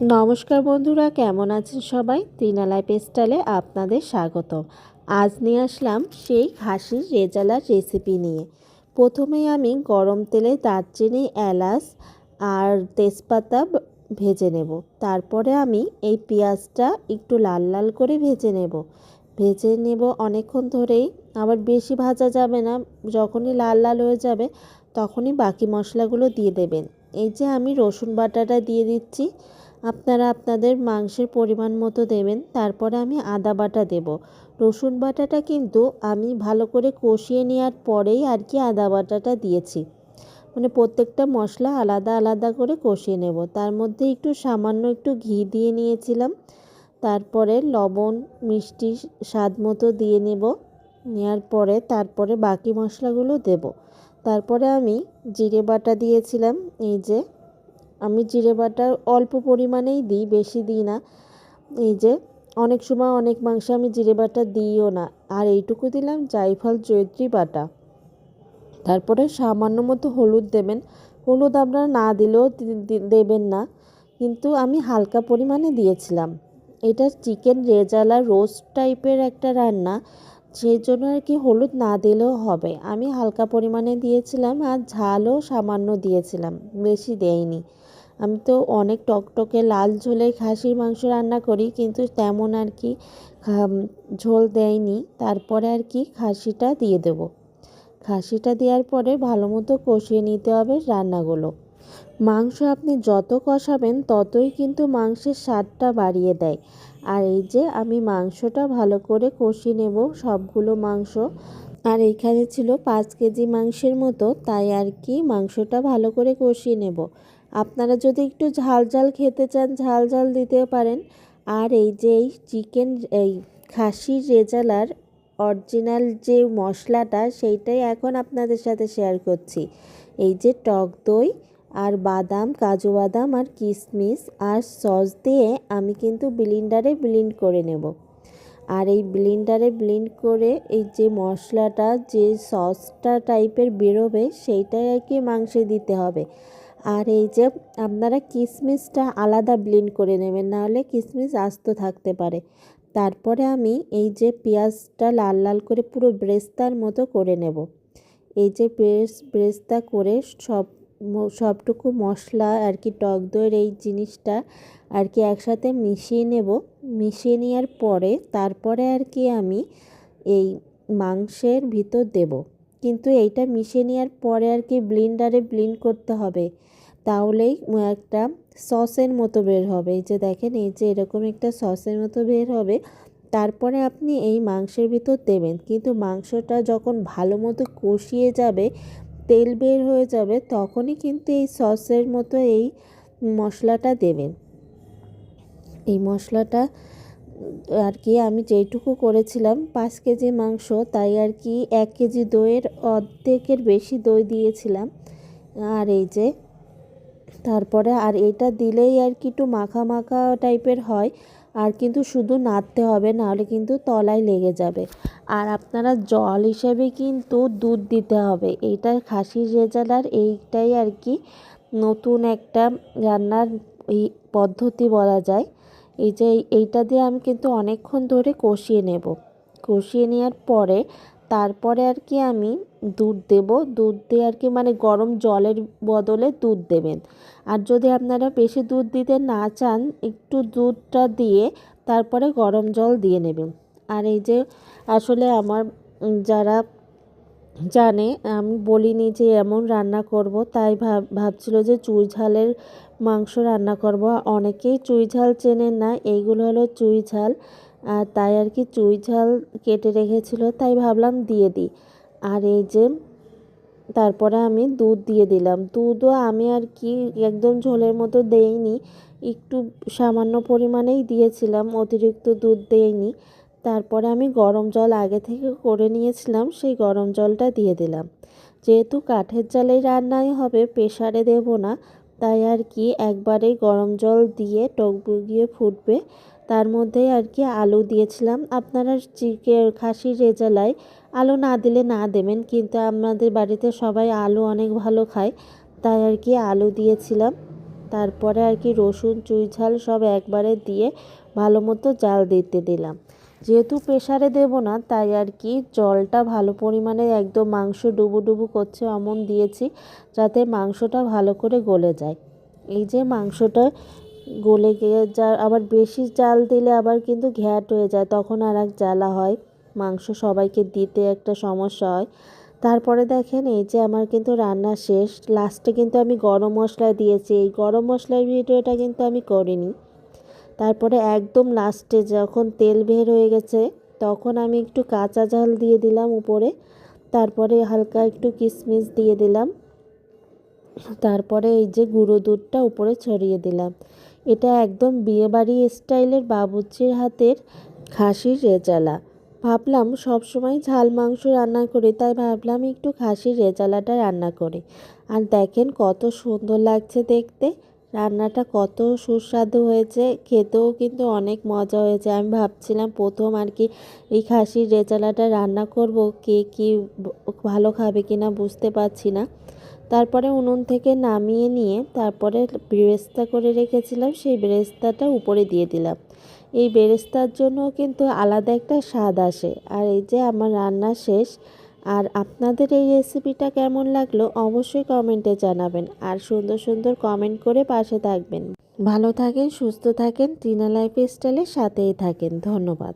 নমস্কার বন্ধুরা, কেমন আছেন সবাই? তৃণালয় পেস্টালে আপনাদের স্বাগত আজ নিয়ে আসলাম সেই খাসির রেজালার রেসিপি নিয়ে। প্রথমে আমি গরম তেলে দারচিনি, এলাচ আর তেজপাতা ভেজে নেব। তারপরে আমি এই পেঁয়াজটা একটু লাল লাল করে ভেজে নেব। ভেজে নেব অনেকক্ষণ ধরেই। আবার বেশি ভাজা যাবে না, যখনই লাল লাল হয়ে যাবে তখনই বাকি মশলাগুলো দিয়ে দেবেন। এই যে আমি রসুন বাটাটা দিয়ে দিচ্ছি। আপনারা আপনাদের মাংসের পরিমাণ মতো দেবেন, তারপরে আমি আদা বাটা দেব। রসুন বাটাটা কিন্তু আমি ভালো করে কষিয়ে নেওয়ার পরেই আর কি আদা বাটাটা দিয়েছি। মানে প্রত্যেকটা মশলা আলাদা আলাদা করে কষিয়ে নেব। তার মধ্যে একটু সামান্য একটু ঘি দিয়ে নিয়েছিলাম। তারপরে লবণ, মিষ্টি স্বাদ মতো দিয়ে নেব। নেওয়ার পরে তারপরে বাকি মশলাগুলো দেব। তারপরে আমি জিরে বাটা দিয়েছিলাম, এই যে আমি জিরে বাটা অল্প পরিমাণেই দিই, বেশি দিই না। এই যে, অনেক সময় অনেক মাংসে আমি জিরে বাটা দিইও না। আর এইটুকু দিলাম জায়ফল জয়ত্রী বাটা। তারপরে সামান্য মতো হলুদ দেবেন। হলুদ আপনারা না দিলেও দেবেন না। কিন্তু আমি হালকা পরিমাণে দিয়েছিলাম। এটা চিকেন রেজালা রোস্ট টাইপের একটা রান্না। সেই জন্য আর কি হলুদ না দিলেও হবে। আমি হালকা পরিমাণে দিয়েছিলাম আর ঝালও সামান্য দিয়েছিলাম। বেশি দেইনি। আমি তো অনেক টকটকে লাল ঝোলে খাসির মাংস রান্না করি, কিন্তু তেমন আর কি ঝোল দেয়নি। তারপরে আর কি খাসিটা দিয়ে দেবো। খাসিটা দেওয়ার পরে ভালো মতো কষিয়ে নিতে হবে রান্নাগুলো। মাংস আপনি যত কষাবেন, ততই কিন্তু মাংসের স্বাদটা বাড়িয়ে দেয়। আর এই যে আমি মাংসটা ভালো করে কষিয়ে নেব সবগুলো মাংস। আর এখানে ছিল পাঁচ কেজি মাংসের মতো, তাই আর কি মাংসটা ভালো করে কষিয়ে নেব। আপনারা যদি একটু ঝাল ঝাল খেতে চান, ঝাল ঝাল দিতে পারেন। আর এই যে এই চিকেন, এই খাসির রেজালার অরিজিনাল যে মশলাটা, সেইটাই এখন আপনাদের সাথে শেয়ার করছি। এই যে টক দই আর বাদাম, কাজু বাদাম আর কিশমিশ আর সস দিয়ে আমি কিন্তু ব্লিন্ডারে ব্লিন্ড করে নেব। আর এই ব্লিন্ডারে ব্লিন্ড করে এই যে মশলাটা, যে সসটা টাইপের বেরোবে, সেইটাই আর কি মাংসে দিতে হবে। আর এই যে আপনারা কিশমিশটা আলাদা ব্লিন্ড করে নেবেন, নাহলে কিশমিশ আস্ত থাকতে পারে। তারপরে আমি এই যে পেঁয়াজটা লাল লাল করে পুরো ব্রেস্তার মতো করে নেব। এই যে ব্রেস ব্রেস্তা করে সব সবটুকু মশলা আর কি টক দইয়ের এই জিনিসটা আর কি একসাথে মিশিয়ে নেব। মিশিয়ে নেওয়ার পরে তারপরে আর কি আমি এই মাংসের ভিতর দেব। কিন্তু এইটা মিশিয়ে নেওয়ার পরে আর কি ব্লিন্ডারে ব্লিন্ড করতে হবে। তাহলেই একটা সসের মতো বের হবে। এই যে দেখেন, এই যে এরকম একটা সসের মতো বের হবে। তারপরে আপনি এই মাংসের ভিতর দেবেন। কিন্তু মাংসটা যখন ভালো মতো কষিয়ে যাবে, তেল বের হয়ে যাবে, তখনই কিন্তু এই সসের মতো এই মশলাটা দেবেন। এই মশলাটা আর কি আমি যেইটুকু করেছিলাম, পাঁচ কেজি মাংস, তাই আর কি এক কেজি দইয়ের অর্ধেকের বেশি দই দিয়েছিলাম। আর এই যে তারপরে আর এটা দিলেই আর কি একটু মাখা মাখা টাইপের হয়। আর কিন্তু শুধু নাড়তে হবে, নাহলে কিন্তু তলায় লেগে যাবে। আর আপনারা জল হিসেবে কিন্তু দুধ দিতে হবে। এইটা খাসির রেজালার এইটাই আর কি নতুন একটা রান্নার পদ্ধতি বলা যায়। এই যে এইটা দিয়ে আমি কিন্তু অনেকক্ষণ ধরে কষিয়ে নেব। কষিয়ে নেওয়ার পরে তারপরে আর কি আমি দুধ দেব। দুধ দিয়ে আর কি মানে গরম জলের বদলে দুধ দেবেন। আর যদি আপনারা বেশি দুধ দিতে না চান, একটু দুধটা দিয়ে তারপরে গরম জল দিয়ে নেবেন। আর এই যে আসলে আমার যারা জানে, আমি বলিনি যে এমন রান্না করব, তাই ভাব, ভাবছিল যে চুই ঝালের মাংস রান্না করব। অনেকেই চুই ঝাল চেনেন না, এইগুলো হলো চুই ঝাল। আর তাই আর কি চুই ঝাল কেটে রেখেছিল, তাই ভাবলাম দিয়ে দিই। আর এই যে তারপরে আমি দুধ দিয়ে দিলাম। দুধও আমি আর কি একদম ঝোলের মতো দেইনি, একটু সামান্য পরিমাণেই দিয়েছিলাম, অতিরিক্ত দুধ দেইনি। তারপরে আমি গরম জল আগে থেকে করে নিয়েছিলাম, সেই গরম জলটা দিয়ে দিলাম। যেহেতু কাঠের জালেই রান্নাই হবে প্রেশারে দেব না, তাই আর কি একবারেই গরম জল দিয়ে টক বুগিয়ে ফুটবে তার মধ্যেই আর কি আলু দিয়েছিলাম। আপনারা চিকে খাসির রেজালায় আলু না দিলে না দেবেন। কিন্তু আমাদের বাড়িতে সবাই আলু অনেক ভালো খায়, তাই আর কি আলু দিয়েছিলাম। তারপরে আর কি রসুন, চুই ঝাল সব একবারে দিয়ে ভালো মতো জাল দিতে দিলাম। যেহেতু প্রেশারে দেবো না, তাই আর কি জলটা ভালো পরিমাণে একদম মাংস ডুবু ডুবু করছে এমন দিয়েছি, যাতে মাংসটা ভালো করে গলে যায়। এই যে মাংসটা গলে গিয়ে যা আবার বেশি জাল দিলে আবার কিন্তু ঘ্যাট হয়ে যায়, তখন আর এক জ্বালা হয়, মাংস সবাইকে দিতে একটা সমস্যা হয়। তারপরে দেখেন এই যে আমার কিন্তু রান্না শেষ লাস্টে কিন্তু আমি গরম মশলা দিয়েছি, এই গরম মশলার ভিডিওটা কিন্তু আমি করিনি। তারপরে একদম লাস্টে যখন তেল বের হয়ে গেছে, তখন আমি একটু কাঁচা ঝাল দিয়ে দিলাম উপরে, তারপরে হালকা একটু কিশমিশ দিয়ে দিলাম, তারপরে এই যে গুঁড়ো দুধটা উপরে ছড়িয়ে দিলাম। এটা একদম বিয়েবাড়ি স্টাইলের বাবুর্চির হাতের খাসির রেজালা। ভাবলাম সবসময় ঝাল মাংস রান্না করি, তাই ভাবলাম একটু খাসির রেজালাটা রান্না করি। আর দেখেন কত সুন্দর লাগছে দেখতে। রান্নাটা কত সুস্বাদু হয়েছে, খেতেও কিন্তু অনেক মজা হয়েছে। আমি ভাবছিলাম প্রথম আর কি এই খাসির রেজালাটা রান্না করব, কে কি ভালো খাবে কিনা বুঝতে পারছি না। তারপরে উনুন থেকে নামিয়ে নিয়ে তারপরে বেরেস্তা করে রেখেছিলাম, সেই বেরেস্তাটা উপরে দিয়ে দিলাম। এই বেরেস্তার জন্য কিন্তু আলাদা একটা স্বাদ আসে। আর এই যে আমার রান্না শেষ, আর আপনাদের এই রেসিপিটা কেমন লাগল অবশ্যই কমেন্টে জানাবেন, আর সুন্দর সুন্দর কমেন্ট করে পাশে থাকবেন। ভালো থাকেন, সুস্থ থাকেন, টিনা লাইফ স্টাইলের সাথেই থাকেন। ধন্যবাদ।